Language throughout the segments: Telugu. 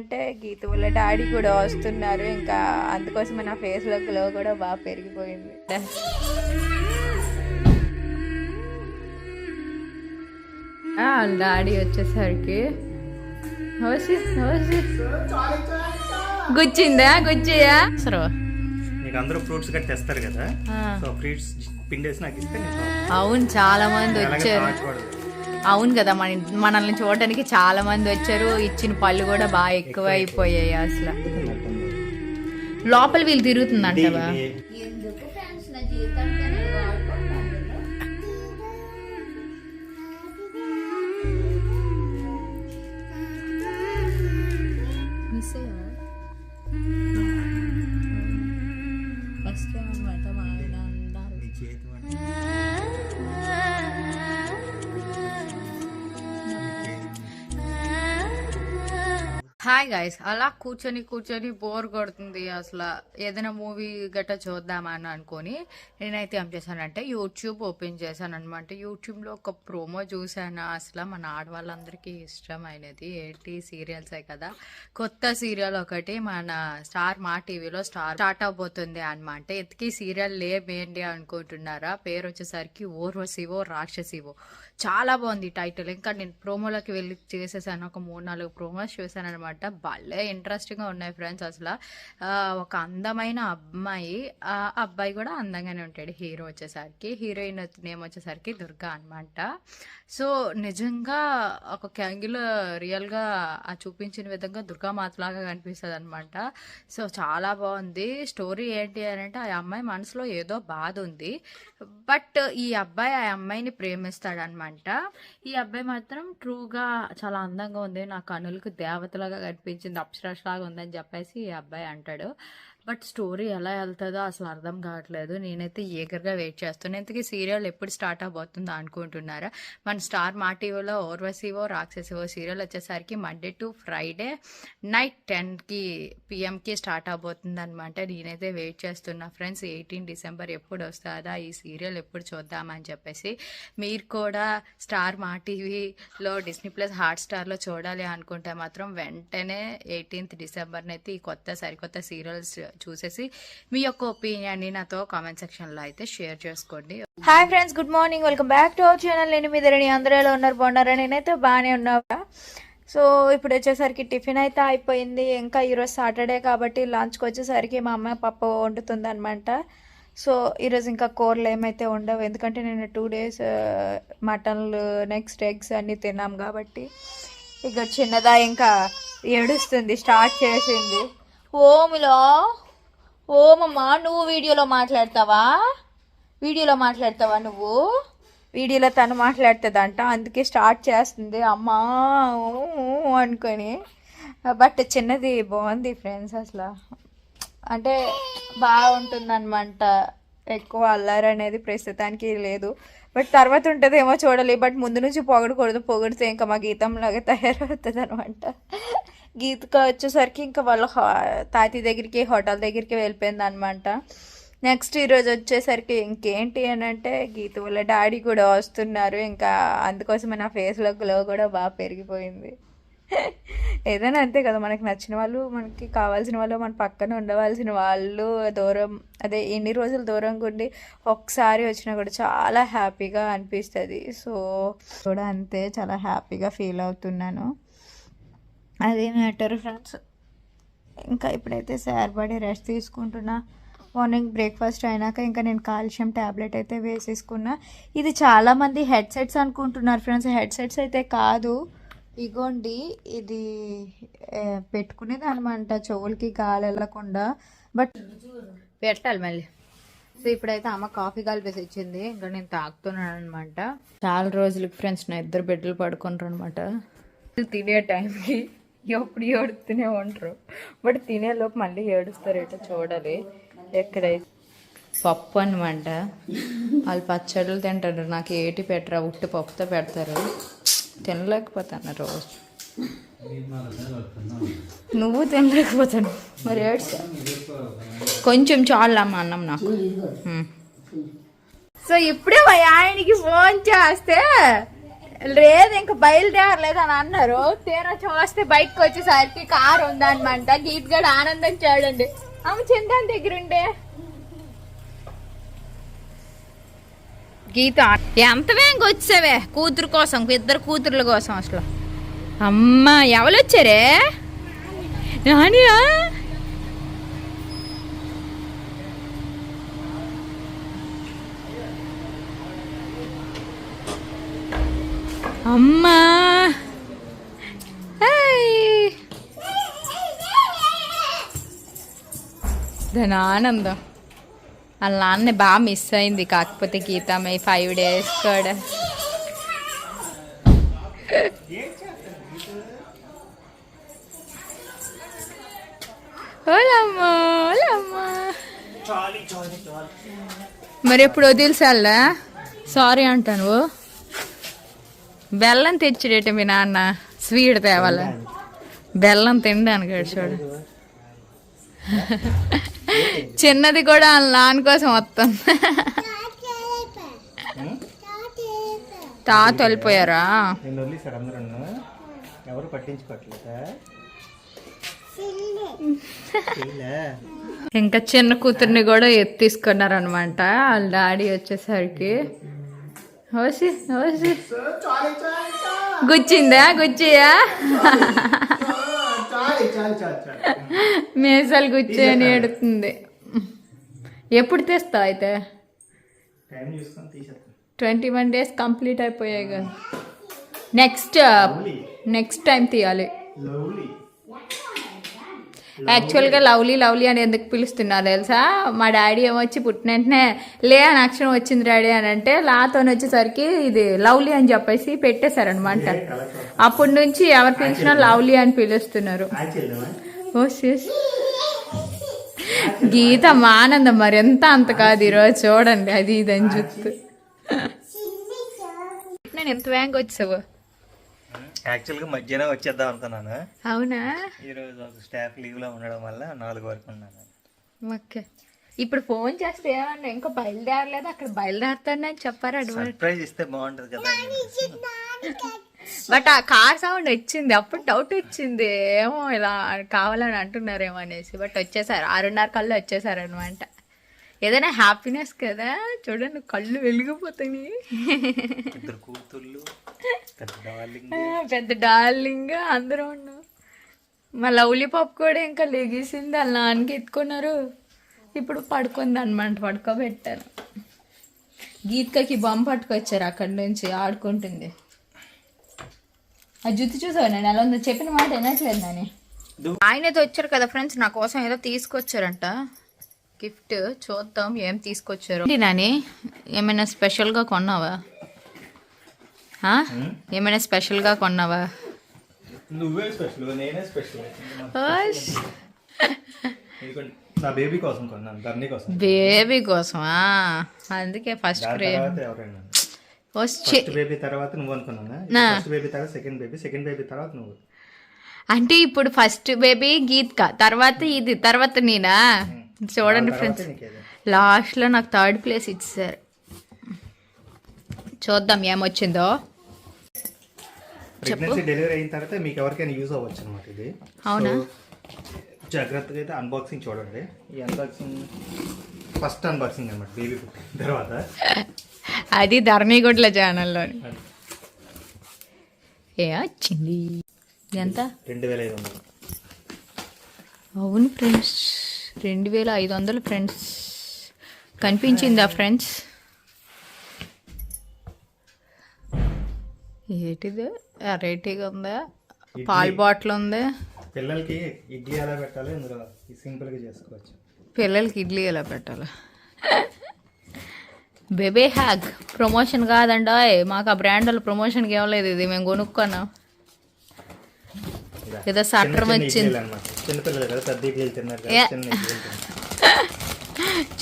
అంటే గీత వాళ్ళ డాడీ కూడా వస్తున్నారు. ఇంకా అందుకోసం నా ఫేస్లో గ్లో కూడా బాగా పెరిగిపోయింది. డాడీ వచ్చేసరికి. గుచ్చిందా గుచ్చియా? సరే. నీకు అందరూ ఫ్రూట్స్ కట్టి తెస్తారు కదా. సో ఫ్రూట్స్ పిండేసి నాకు ఇస్తే అవును చాలా మంది వచ్చారు. అవును కదా మన మనల్ని చూడడానికి చాలా మంది వచ్చారు. ఇచ్చిన పళ్ళు కూడా బాగా ఎక్కువ అయిపోయాయి అసలు. లోపల వీళ్ళు తిరుగుతుందంటవా హాయ్ గైస్ అలా కూర్చొని కూర్చొని బోర్ కొడుతుంది అసలు. ఏదైనా మూవీ గట్రా చూద్దామా అని అనుకొని నేనైతే ఏం చేశానంటే యూట్యూబ్ ఓపెన్ చేశాను అనమాట యూట్యూబ్లో ఒక ప్రోమో చూశాను. అసలు మన ఆడవాళ్ళందరికీ ఇష్టమైనది ఏంటి? సీరియల్సే కదా. కొత్త సీరియల్ ఒకటి మన స్టార్ మా టీవీలో స్టార్ స్టార్ట్ అవబోతుంది అనమాట ఎత్తికి సీరియల్ లేమేంటి అనుకుంటున్నారా? పేరు వచ్చేసరికి ఓర్వశివో రాక్షసివో చాలా బాగుంది టైటిల్ ఇంకా నేను ప్రోమోలోకి వెళ్ళి చేసేసాను. ఒక మూడు నాలుగు ప్రోమోస్ చూశాను అనమాట భలే ఇంట్రెస్టింగ్గా ఉన్నాయి ఫ్రెండ్స్ అసలు. ఒక అందమైన అమ్మాయి ఆ అబ్బాయి కూడా అందంగానే ఉంటాడు. హీరో వచ్చేసరికి హీరోయిన్ నేమ్ వచ్చేసరికి దుర్గా అనమాట సో నిజంగా ఒక క్యాంగిల్ రియల్గా ఆ చూపించిన విధంగా దుర్గా మాతలాగా కనిపిస్తుంది అనమాట సో చాలా బాగుంది. స్టోరీ ఏంటి అని అంటే ఆ అమ్మాయి మనసులో ఏదో బాధ ఉంది. బట్ ఈ అబ్బాయి ఆ అమ్మాయిని ప్రేమిస్తాడనమాట ఈ అబ్బాయి మాత్రం ట్రూగా చాలా అందంగా ఉంది. నా కనులకు దేవతలాగా కనిపించింది. అప్సరస్ లాగా ఉందని చెప్పేసి ఈ అబ్బాయి అంటాడు. బట్ స్టోరీ ఎలా వెళ్తుందో అసలు అర్థం కావట్లేదు. నేనైతే ఏగర్గా వెయిట్ చేస్తున్నాను ఇంతకీ సీరియల్ ఎప్పుడు స్టార్ట్ అవబోతుందో అనుకుంటున్నారా? మన స్టార్ మా టీవీలో ఓర్వసివో రాక్షసివో సీరియల్ వచ్చేసరికి మండే టు ఫ్రైడే నైట్ టెన్కి పిఎంకి స్టార్ట్ అవబోతుంది అనమాట నేనైతే వెయిట్ చేస్తున్నా. ఫ్రెండ్స్ ఎయిటీన్ డిసెంబర్ ఎప్పుడు వస్తుందా? ఈ సీరియల్ ఎప్పుడు చూద్దామని చెప్పేసి మీరు కూడా స్టార్ మా టీవీలో డిస్నీ ప్లస్ హాట్ స్టార్లో చూడాలి అనుకుంటే మాత్రం వెంటనే ఎయిటీన్త్ డిసెంబర్ని అయితే ఈ కొత్త సరికొత్త సీరియల్స్ చూసేసి మీ యొక్క ఒపీనియన్ని నాతో కామెంట్ సెక్షన్లో అయితే షేర్ చేసుకోండి. Hi friends good morning. Welcome back to our channel. నేను మీ రెండు అందరూ ఉన్నారు? బాగున్నారా? నేనైతే బాగానే ఉన్నావా సో ఇప్పుడు వచ్చేసరికి టిఫిన్ అయితే అయిపోయింది. ఇంకా ఈరోజు సాటర్డే కాబట్టి లంచ్కి వచ్చేసరికి మా అమ్మ పప్పు వండుతుంది అనమాట సో ఈరోజు ఇంకా కూరలు ఏమైతే ఉండవు. ఎందుకంటే నేను టూ డేస్ మటన్లు నెక్స్ట్ ఎగ్స్ అన్నీ తిన్నాం కాబట్టి ఇక చిన్నదా ఇంకా ఏడుస్తుంది. స్టార్ట్ చేసింది. ఓమిలో? ఓమమ్మా నువ్వు వీడియోలో మాట్లాడతావా? వీడియోలో మాట్లాడతావా నువ్వు? వీడియోలో తను మాట్లాడుతుందంట అందుకే స్టార్ట్ చేస్తుంది. అమ్మా అనుకొని. బట్ చిన్నది బాగుంది ఫ్రెండ్స్ అసలు. అంటే బాగుంటుంది అనమాట ఎక్కువ అల్లరి అనేది ప్రస్తుతానికి లేదు. బట్ తర్వాత ఉంటుందేమో చూడాలి. బట్ ముందు నుంచి పొగడకూడదు. పొగిడితే ఇంకా మా గీతంలాగా తయారవుతుంది అనమాట గీతకు వచ్చేసరికి ఇంకా వాళ్ళ హా- దగ్గరికి హోటల్ దగ్గరికి వెళ్ళిపోయింది అనమాట నెక్స్ట్ ఈరోజు వచ్చేసరికి ఇంకేంటి అని అంటే గీత వాళ్ళ డాడీ కూడా వస్తున్నారు. ఇంకా అందుకోసమే నా ఫేస్లో గ్లో కూడా బాగా పెరిగిపోయింది. ఏదైనా అంతే కదా మనకి నచ్చిన వాళ్ళు మనకి కావాల్సిన వాళ్ళు మన పక్కన ఉండవలసిన వాళ్ళు దూరం అదే ఎన్ని రోజులు దూరంగా ఉండి ఒకసారి వచ్చినా కూడా చాలా హ్యాపీగా అనిపిస్తుంది. సో కూడా అంతే చాలా హ్యాపీగా ఫీల్ అవుతున్నాను. అదే మ్యాటర్ ఫ్రెండ్స్. ఇంకా ఇప్పుడైతే సార్ పడి రెస్ట్ తీసుకుంటున్నా. మార్నింగ్ బ్రేక్ఫాస్ట్ అయినాక ఇంకా నేను కాల్షియం ట్యాబ్లెట్ అయితే వేసేసుకున్నా. ఇది చాలామంది హెడ్సెట్స్ అనుకుంటున్నారు ఫ్రెండ్స్. హెడ్సెట్స్ అయితే కాదు. ఇగోండి ఇది పెట్టుకునేది అనమాట చెవులకి గాలి వెళ్ళకుండా. బట్ పెట్టాలి మళ్ళీ. సో ఇప్పుడైతే అమ్మ కాఫీ కలిపేసి ఇచ్చింది. ఇంకా నేను తాగుతున్నాను అనమాట చాలా రోజులకి ఫ్రెండ్స్ నా ఇద్దరు బిడ్డలు పడుకుంటారు అనమాట తినే టైంకి. ఎప్పుడు ఏడుస్తూనే ఉంటారు. బట్ తినేలోపు మళ్ళీ ఏడుస్తారేటో చూడాలి. ఎక్కడైతే పప్పు అనమాట వాళ్ళు పచ్చళ్ళు తింటారు. నాకు ఏటి పెట్టరా ఉట్టి పప్పుతో పెడతారు. తినలేకపోతాను రోజు. నువ్వు తినలేకపోతాను. మరి ఏడ్చా కొంచెం చాలమ్మా అన్నం నాకు. సో ఇప్పుడే మా ఆయనకి ఫోన్ చేస్తే లేదు ఇంక బయలుదేరలేదు అని అన్నారు. తీరా చూస్తే బయటకు వచ్చేసరికి కారు ఉందనమాట గీత్ గడ ఆనందం చూడండి. ఆమె చింతన్ దగ్గర ఉండే. గీత ఎంత వేంగి వచ్చావే? కూతురు కోసం ఇద్దరు కూతుర్ల కోసం అసలు. అమ్మా ఎవరు వచ్చారే? నానియా అమ్మా. దాని ఆనందం. వాళ్ళ నాన్న బాగా మిస్ అయింది కాకపోతే గీతమ్మ ఫైవ్ డేస్ కూడా. మరి ఎప్పుడు వదిలిసాలా సారీ అంటాను. బెల్లం తెచ్చిడేట మీ నాన్న స్వీట్ తేవాల? బెల్లం తినడానికి చూడు. చిన్నది కూడా వాళ్ళ నాన్న కోసం వస్తుంది తాత వెళ్ళిపోయారా? ఎవరు పట్టించుకోవట్లేదా. ఇంకా చిన్న కూతుర్ని కూడా ఎత్తి తీసుకున్నారు అనమాట వాళ్ళ డాడీ వచ్చేసరికి. ఓసి ఓసి గుచ్చిందా? గుచ్చియా? మీసాలు గుచ్చి ఏడుతుంది. ఎప్పుడు తెస్తావు అయితే? ట్వంటీ వన్ డేస్ కంప్లీట్ అయిపోయాయి కదా. నెక్స్ట్ నెక్స్ట్ టైం తీయాలి. యాక్చువల్గా లవ్లీ లవ్లీ అని ఎందుకు పిలుస్తున్నారు తెలుసా? మా డాడీ ఏమొచ్చి పుట్టిన వెంటనే లే అని అక్షరం వచ్చింది డాడీ అని అంటే లాతో వచ్చేసరికి ఇది లవ్లీ అని చెప్పేసి పెట్టేశారనమాట. అప్పటి నుంచి ఎవరు పిలిచినా లవ్లీ అని పిలుస్తున్నారు. ఓ సిస్ గీత ఆనందం మరి ఎంత అంత కాదు ఈరోజు చూడండి అది ఇది అని చూస్తూ నేను ఎంత వేగంగా వచ్చావు యాక్చువల్గా మధ్యాహ్నం వచ్చేద్దాం అనుకున్నాను. అవునా? ఈరోజు ఒక స్టాఫ్ లీవ్లో ఉండడం వల్ల నాలుగు వరకు ఉన్నాను. ఓకే. ఇప్పుడు ఫోన్ చేస్తే ఏమన్నా ఇంకా బయలుదేరలేదు? అక్కడ బయలుదేరుతానని చెప్పారు అడ్వాన్స్ సర్ప్రైజ్ ఇస్తే బాగుంటుంది కదా. బట్ ఆ కార్ సౌండ్ వచ్చింది. అప్పుడు డౌట్ వచ్చింది. ఏమో ఇలా కావాలని అంటున్నారేమో అనేసి. బట్ వచ్చేసారు. ఆరున్నర కళ్ళు వచ్చేసారు అనమాట ఏదైనా హ్యాపీనెస్ కదా? చూడండి కళ్ళు వెలిగిపోతాయి ఇద్దరు కూతుర్లు పెద్ద డార్లింగ్. అందరూ ఉన్నాం మా లవ్లీ పాప్ కూడా ఇంకా లెగిసింది వాళ్ళ నాన్నకి ఎత్తుకున్నారు. ఇప్పుడు పడుకుంది అనమాట పడుకోబెట్టాను గీత్కకి బొమ్మ పట్టుకొచ్చారు అక్కడి నుంచి ఆడుకుంటుంది. ఆ జుత్తు చూసావు నేను? ఎలా ఉందో. చెప్పిన మాట వినట్లేదు నాని. ఆయనతో వచ్చారు కదా ఫ్రెండ్స్ నా కోసం ఏదో తీసుకొచ్చారంట. గిఫ్ట్ చూద్దాం ఏం తీసుకొచ్చారు. నాని? ఏమైనా స్పెషల్గా కొన్నావా? ఏమైనా స్పెషల్గా కొన్నావా? నువ్వే స్పెషల్ నేనే స్పెషల్. ఓష్. నా బేబీ కోసం కొన్నాను ధర్ని కోసం బేబీ కోసమా? అందుకే ఫస్ట్ ప్రేమ్. తర్వాత ఎవరైనా. వచ్చి ఫస్ట్ బేబీ తర్వాత నువ్వు అనుకున్నానా? నా. ఫస్ట్ బేబీ తర్వాత సెకండ్ బేబీ సెకండ్ బేబీ తర్వాత నువ్వు. అంటే ఇప్పుడు ఫస్ట్ బేబీ గీత్క తర్వాత ఇది తర్వాత నేనా? చూడండి ఫ్రెండ్స్. లాస్ట్లో నాకు థర్డ్ ప్లేస్ ఇచ్చారు. చూద్దాం ఏమొచ్చిందో. ప్రెగ్నెన్సీ డెలివరీ అయిన తర్వాత మీకు ఎవరికైనా యూజ్ అవ్వచ్చు అనమాట ఇది. అవునా? జాగ్రత్తగా అయితే అన్బాక్సింగ్ చూడండి. ఈ అన్బాక్సింగ్ ఫస్ట్ అన్బాక్సింగ్ అనమాట బేబీ పుట్టిన తర్వాత. అది ధరణిగుడ్ల ఛానల్లో ఏ వచ్చింది? ఎంత రెండు వేల ఐదు వందలు. అవును ఫ్రెండ్స్ రెండు వేల ఐదు వందలు ఫ్రెండ్స్ కనిపించిందా ఫ్రెండ్స్ ఏంటిది? వెరైటీగా ఉందా? పాల్ బాటిల్ ఉంది? పిల్లలకి ఇడ్లీ ఎలా పెట్టాలో ఇందులో సింపుల్గా చేసుకోవచ్చు. పిల్లలకి ఇడ్లీ ఎలా పెట్టాలి? బేబీ హ్యాగ్. ప్రమోషన్ కాదండి మాకు ఆ బ్రాండ్ వాళ్ళు ప్రమోషన్కి ఇవ్వలేదు ఇది. మేము కొనుక్కున్నాం. ఏదో చిన్న వచ్చింది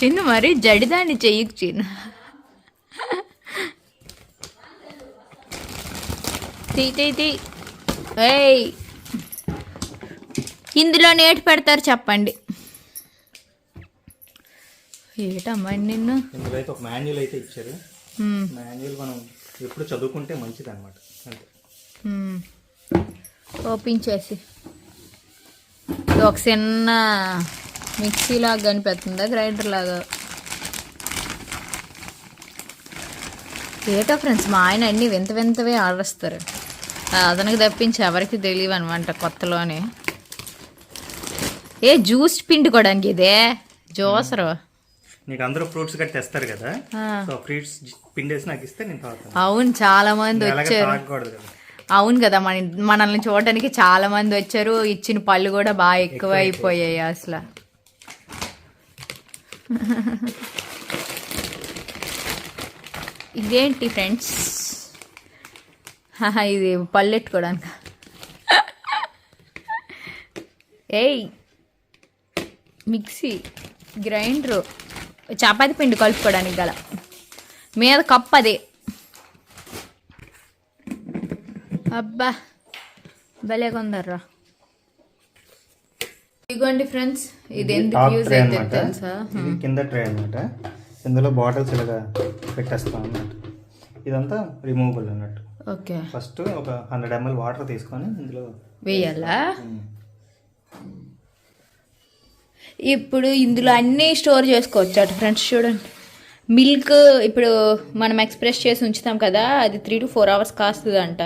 చిన్న మరి జడిదాన్ని చెయ్యకు చిన్న. తీ తీ తీ. ఏయ్. ఇందులో నేటి పెడతారు చెప్పండి. ఏటమ్మా నిన్ను? ఇందులో అయితే ఒక మాన్యువల్ అయితే ఇచ్చారు. మాన్యువల్ మనం ఎప్పుడు చదువుకుంటే మంచిది అనమాట అంతే. ఓపెన్ చేసి. ఒక చిన్న మిక్సీ లాగా కనిపిస్తుందా గ్రైండర్ లాగా? ఏటో ఫ్రెండ్స్ మా ఆయన అన్ని వింత వింతవే ఆర్డర్ అతనికి తప్పించి ఎవరికి తెలియవు అనమాట కొత్తలోనే. ఏ జ్యూస్ పిండుకోవడానికి ఇదే? జ్యూసరు నీకు అందరూ ఫ్రూట్స్ గట్టి తెస్తారు కదా. సో ఫ్రూట్స్ పిండేసి నాకు ఇస్తే నేను తాగుతాను. అవును చాలా మంది వచ్చారు. అవును కదా మన మనల్ని చూడడానికి చాలా మంది వచ్చారు. ఇచ్చిన పళ్ళు కూడా బాగా ఎక్కువ అయిపోయాయి అసలు. ఇదేంటి ఫ్రెండ్స్ ఇది పళ్ళు పెట్టుకోవడానికి. ఏయ్ మిక్సీ గ్రైండరు చపాతి పిండి కలుపుకోవడానికి గల. మీద కప్ అదే. అబ్బా భలే కొందర్రా. ఇదిగోండి ఫ్రెండ్స్ ఇది ఎందుకు యూజ్ అయితే తెలుసా? కింద ట్రే అనమాట ఇందులో బాటిల్స్ ఇలాగా పెట్టేస్తాం అన్నట్టు ఇదంతా రిమూవబుల్ అన్నట్టు. ఓకే. ఫస్ట్ ఒక హండ్రెడ్ ఎంఎల్ వాటర్ తీసుకొని ఇందులో వేయాలా? ఇప్పుడు ఇందులో అన్నీ స్టోర్ చేసుకోవచ్చు అటు ఫ్రెండ్స్ చూడండి. మిల్క్ ఇప్పుడు మనం ఎక్స్ప్రెస్ చేసి ఉంచుతాం కదా అది త్రీ టు ఫోర్ అవర్స్ కాస్తుంది అంట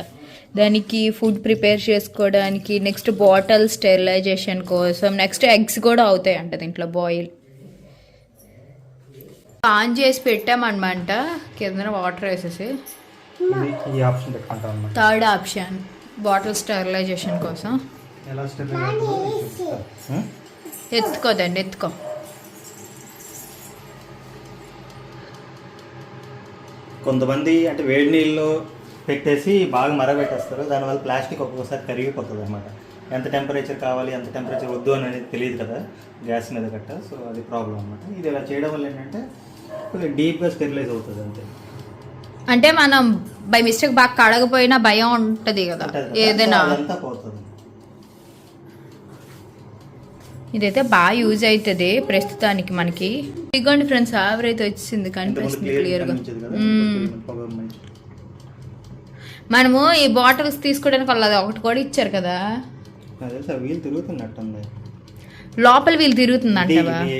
దానికి ఫుడ్ ప్రిపేర్ చేసుకోవడానికి నెక్స్ట్ బాటిల్ స్టెరిలైజేషన్ కోసం నెక్స్ట్ ఎగ్స్ కూడా అవుతాయి అంట దీంట్లో బాయిల్ ఆన్ చేసి పెట్టామన్నమాట కింద వాటర్ వేసేసి. ఈ ఆప్షన్ పెట్టుకుంటాం అన్నమాట థర్డ్ ఆప్షన్ బాటిల్ స్టెరిలైజేషన్ కోసం. ఎలా ఎత్తుకోదండి ఎత్తుకో. కొంతమంది అంటే వేడి నీళ్ళు పెట్టేసి బాగా మరగబెట్టేస్తారు దానివల్ల ప్లాస్టిక్ ఒక్కొక్కసారి కరిగిపోతుంది అనమాట ఎంత టెంపరేచర్ కావాలి ఎంత టెంపరేచర్ వద్దు అని అనేది తెలియదు కదా గ్యాస్ మీద గట్ట సో అది ప్రాబ్లం అనమాట ఇది ఇలా చేయడం వల్ల ఏంటంటే కొంచెం డీప్గా స్టెరిలైజ్ అవుతుంది అంతే. అంటే మనం బై మిస్టేక్ బాగా కడగపోయినా భయం ఉంటది కదా. ఏదైనా. ఇదైతే బాగా యూజ్ అవుతుంది ప్రస్తుతానికి మనకి. ఇదిగోండి ఫ్రెండ్స్ ఆవిరి అయితే వచ్చింది కనిపిస్తుంది క్లియర్ క్లియర్గా. కనిపించేది కదా మ్మ్. పొగ మంచి మనము ఈ బాటిల్స్ తీసుకోవడానికి వాళ్ళది ఒకటి కూడా ఇచ్చారు కదా. లోపల వీళ్ళు తిరుగుతుందంటవా ఇది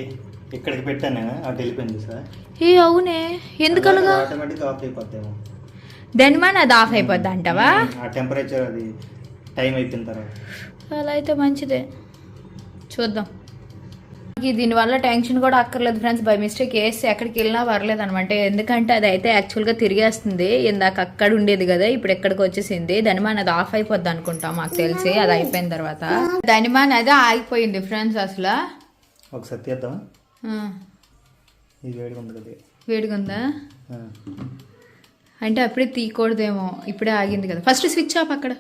ఇక్కడికి పెట్టాను నేను అవునే. ఎందుకనగా? ఆటోమేటిక్ ఆఫ్ దాని మన అది ఆఫ్ అయిపోద్ది అంటవా? ఆ టెంపరేచర్ అది టైం అయిపోయిన తర్వాత. అలా అయితే మంచిదే. చూద్దాం. దీనివల్ల టెన్షన్ కూడా అక్కర్లేదు ఫ్రెండ్స్ బై మిస్టేక్ వేస్తే ఎక్కడికి వెళ్ళినా పర్లేదు అనమాట ఎందుకంటే అది అయితే యాక్చువల్గా తిరిగేస్తుంది. ఇందాక అక్కడ ఉండేది కదా ఇప్పుడు ఎక్కడికి వచ్చేసింది. ధనిమాన్ అది ఆఫ్ అయిపోద్ది అనుకుంటాం మాకు తెలిసి. అది అయిపోయిన తర్వాత. ధనిమాన్ అది ఆగిపోయింది ఫ్రెండ్స్ అసలు. ఒకసారి వేడిగా ఉంది వేడిగా. అంటే అప్పుడే తీయకూడదేమో ఇప్పుడే ఆగింది కదా. ఫస్ట్ స్విచ్ ఆఫ్ అక్కడ.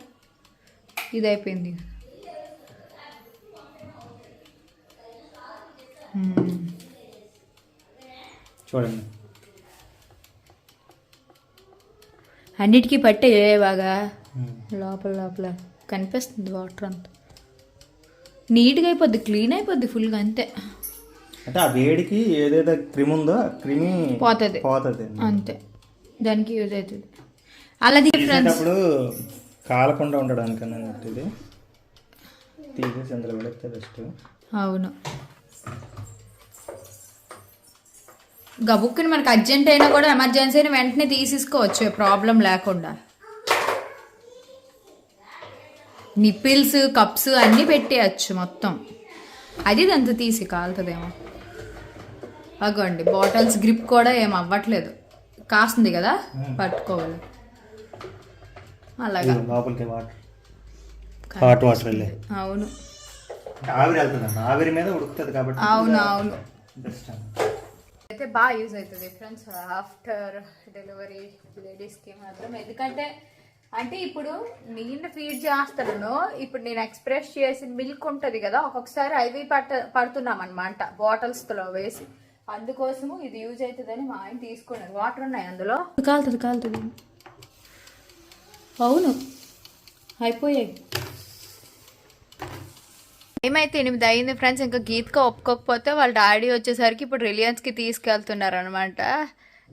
ఇది అయిపోయింది మ్మ్. చూడండి. అన్నిటికీ పట్టే బాగా? ఉమ్. లోపల లోపల. కనిపిస్తుంది వాటర్ అంతా. నీట్గా అయిపోద్ది క్లీన్ అయిపోద్ది ఫుల్గా అంతే. అంటే ఆ వేడికి ఏదైతే క్రిమి ఉందో క్రిమి పోతుంది. పోతుంది. అంతే. దానికి యూజ్ అవుతుంది అలాది ఫ్రెండ్స్ తీసేటప్పుడు కాలకుండా ఉండడానికి అన్నట్టు ఇది. తీసేసి అందులో పెడితే బెస్ట్ అవును. గబుక్కుని మనకు అర్జెంట్ అయినా కూడా ఎమర్జెన్సీ అయినా వెంటనే తీసేసుకోవచ్చు. ప్రాబ్లం లేకుండా. నిప్పిల్స్ కప్స్ అన్నీ పెట్టేయచ్చు మొత్తం. అది ఇదంతా తీసి కాలుతుందేమో. అగోండి బాటిల్స్ గ్రిప్ కూడా ఏం అవ్వట్లేదు. కాస్తుంది కదా పట్టుకోవాలి. అలాగా. ఇది లోపలికి వాటర్. హాట్ వాటర్ వెళ్ళే. అవును. అంటే ఆవిరి వెళ్తుంది అన్న. ఆవిరి మీద ఉడుకుతుంది కాబట్టి అవును అవును. అయితే బాగా యూజ్ అవుతుంది ఫ్రెండ్స్ ఆఫ్టర్ డెలివరీ లేడీస్కి మాత్రం. ఎందుకంటే అంటే ఇప్పుడు నేను ఫీడ్ చేస్తాను ఇప్పుడు నేను ఎక్స్ప్రెస్ చేసిన మిల్క్ ఉంటుంది కదా ఒక్కొక్కసారి అవి పట్ట పడుతున్నాం అనమాట బాటిల్స్లో వేసి. అందుకోసము ఇది యూజ్ అవుతుందని మా ఆయన తీసుకున్నారు వాటర్ ఉన్నాయి అందులో. కాలుతుంది కాలుతుంది అవును. అయిపోయాయి. ఏమైతే ఎనిమిది అయింది ఫ్రెండ్స్ ఇంకా గీత్గా ఒప్పుకోకపోతే వాళ్ళ డాడీ వచ్చేసరికి ఇప్పుడు రిలయన్స్కి తీసుకెళ్తున్నారు అనమాట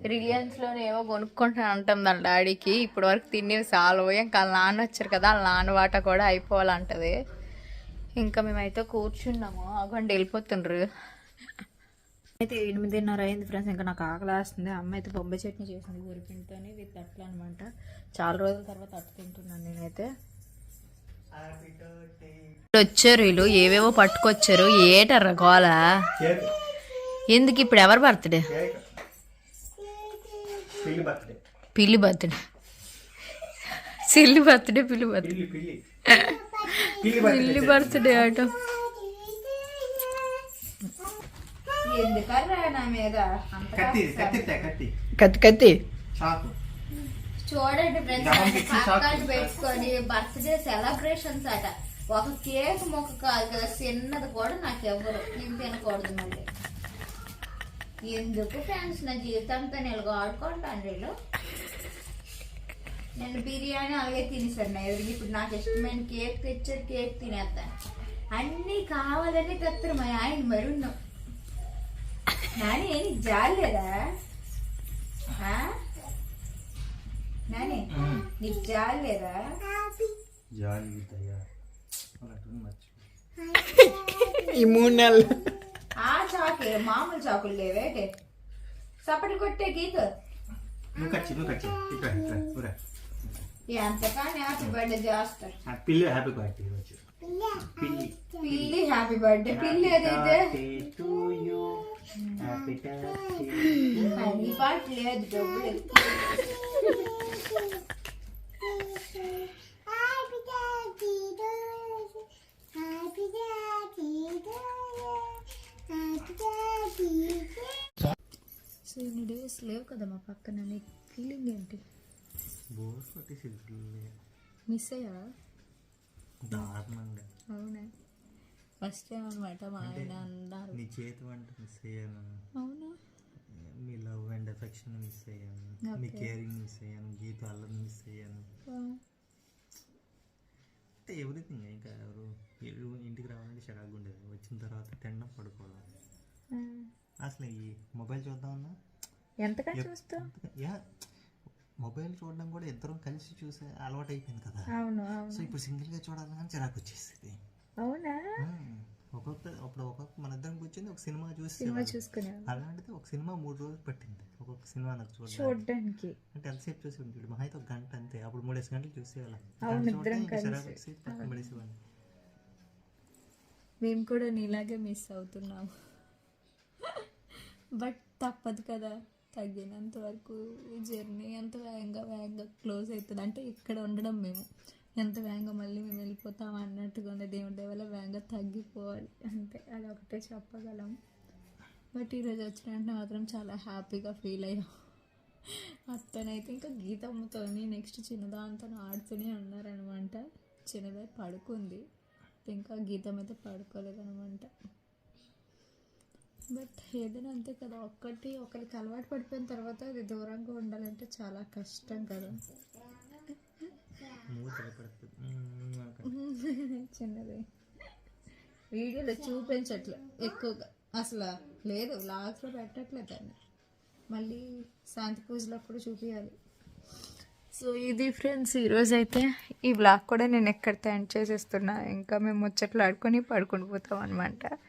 రిలయన్స్లో ఏవో కొనుక్కుంటాను అంటాం దాని డాడీకి. ఇప్పటి వరకు తినేవి చాలు. ఇంకా వాళ్ళ నాన్న వచ్చారు కదా వాళ్ళ నాన్న వాట కూడా అయిపోవాలంటది. ఇంకా మేమైతే కూర్చున్నాము. అగండి వెళ్ళిపోతుండ్రు. అయితే ఎనిమిదిన్నర అయింది ఫ్రెండ్స్ ఇంకా నాకు ఆకలి వేస్తుంది అమ్మ అయితే బొంబాయి చట్నీ చేసింది ఊరిపిండితోని విత్ అట్లా అనమాట చాలా రోజుల తర్వాత అట్టు తింటున్నాను నేనైతే. వచ్చారు వీళ్ళు. ఏవేవో పట్టుకొచ్చారు. ఏటర్రా గోల? కేక్ ఎందుకు ఇప్పుడు ఎవరు బర్త్డే పిల్లి బర్త్డే సిల్లి బర్త్డే పిల్లి బర్త్డే పిల్లి బర్త్డే పిల్లి బర్త్డే అట ఎందుకర్రా నా మీద కత్తి కత్తి చూడండి ఫ్రెండ్స్. పెట్టుకొని బర్త్డే సెలబ్రేషన్స్ అట. ఒక కేక్ మొక్క కాదు కదా చిన్నది కూడా నాకు ఎవ్వరు. నేను తినకూడదు మళ్ళీ. ఎందుకు ఫ్రెండ్స్ నా జీవితంతో నేను ఆడుకుంటాను వీళ్ళు నేను బిర్యానీ అలాగే తినేసాను నా ఎదురుగా. ఇప్పుడు నాకు ఇష్టమైన కేక్ తెచ్చారు కేక్ తినేస్తాను. అన్నీ కావాలని తెస్తారు మా ఆయన మరున్ను. నాని నీకు జాలేదా ఆ? నాని నీకు జాలి అలాంటి మర్చి ఈ మూడు నెలలు. ఆ చాకులే మామూలు చాకులు లేవేటే సపటి కొట్టే గీత. ఎంతకాని హ్యాపీ బర్త్డే చేస్తారు. ఆ పిల్లి హ్యాపీ బర్త్డే పిల్లి హ్యాపీ బర్త్డే పిల్లి ఏదైతే? సో ఇన్ని డేస్ లేవు కదా మా పక్కన నీ ఫీలింగ్ ఏంటి మిస్ అయ్యా దారుణంగా అవునా? ఫస్ట్ టైం అనమాట మా ఆయన అన్నారు. నీ చేతి వంట మిస్ అయ్యాను. అవునా? మీ లవ్ అండ్ ఎఫెక్షన్ మిస్ అయ్యాను. మీ కేరింగ్ మిస్ అయ్యాను. గీత అల్లరి మిస్ అయ్యాను. అంటే ఎవ్రీథింగ్ ఇంకా ఎవరు ఇంటికి రావాలంటే చిరాకు ఉండేది. వచ్చిన తర్వాత తినడం పడుకోవాలి అసలు ఈ మొబైల్ చూద్దామన్నా ఎంతగా చూస్తావు? యా మొబైల్ చూడడం కూడా ఇద్దరం కలిసి చూసే అలవాటు అయిపోయింది కదా సో ఇప్పుడు సింగిల్గా చూడాలని చిరాకు వచ్చేసింది అవునా? ఒక్కొక్క అప్పుడు ఒక్కొక్క మన ఇద్దరం కూర్చొని ఒక సినిమా చూసి సినిమా చూసుకునే అలాంటిది ఒక సినిమా మూడు రోజులు పట్టింది. ఒక్కొక్క సినిమా నాకు చూడడానికి. అంటే ఎంతసేపు చూసి ఉంటుంది మహా అయితే ఒక గంట అంతే. అప్పుడు మూడేసి గంటలు చూసేవాళ్ళం. పక్కన మేము కూడా నీలాగే మిస్ అవుతున్నాము బట్ తప్పదు కదా తగ్గినంత వరకు ఈ జర్నీ ఎంత వేగంగా వేగంగా క్లోజ్ అవుతుంది. అంటే ఇక్కడ ఉండడం మేము. ఎంత వేగంగా మళ్ళీ మేము వెళ్ళిపోతాం అన్నట్టుగా ఉంది. దేవుడి దేవల వేగంగా తగ్గిపోవాలి. అంటే అది ఒకటే చెప్పగలం. బట్ ఈరోజు వచ్చిన వెంటనే మాత్రం చాలా హ్యాపీగా ఫీల్ అయ్యాం. అతనైతే ఇంకా గీతమ్మతోని నెక్స్ట్ చిన్నదాంతో ఆడుతూనే ఉన్నారనమాట. చిన్నదే పడుకుంది. ఇంకా గీతం అయితే పడుకోలేదనమాట. బట్ ఏదైనా అంతే కదా. ఒక్కటి ఒకరికి అలవాటు పడిపోయిన తర్వాత అది దూరంగా ఉండాలంటే చాలా కష్టం కదా. చిన్నది. వీడియోలో చూపించట్లే ఎక్కువగా. అసలు లేదు లాస్ట్లో పెట్టట్లేదు దాన్ని. మళ్ళీ శాంతి పూజలప్పుడు చూపించాలి సో ఇది ఫ్రెండ్స్ ఈరోజు అయితే ఈ బ్లాగ్ కూడా నేను ఎక్కడితో ఎండ్ చేసేస్తున్నా. ఇంకా మేము ముచ్చట్లు ఆడుకొని పడుకొని పోతాం అనమాట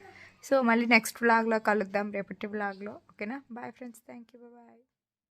సో మళ్ళీ నెక్స్ట్ బ్లాగ్లో కలుద్దాం రేపటి బ్లాగ్లో ఓకేనా? Bye friends thank you bye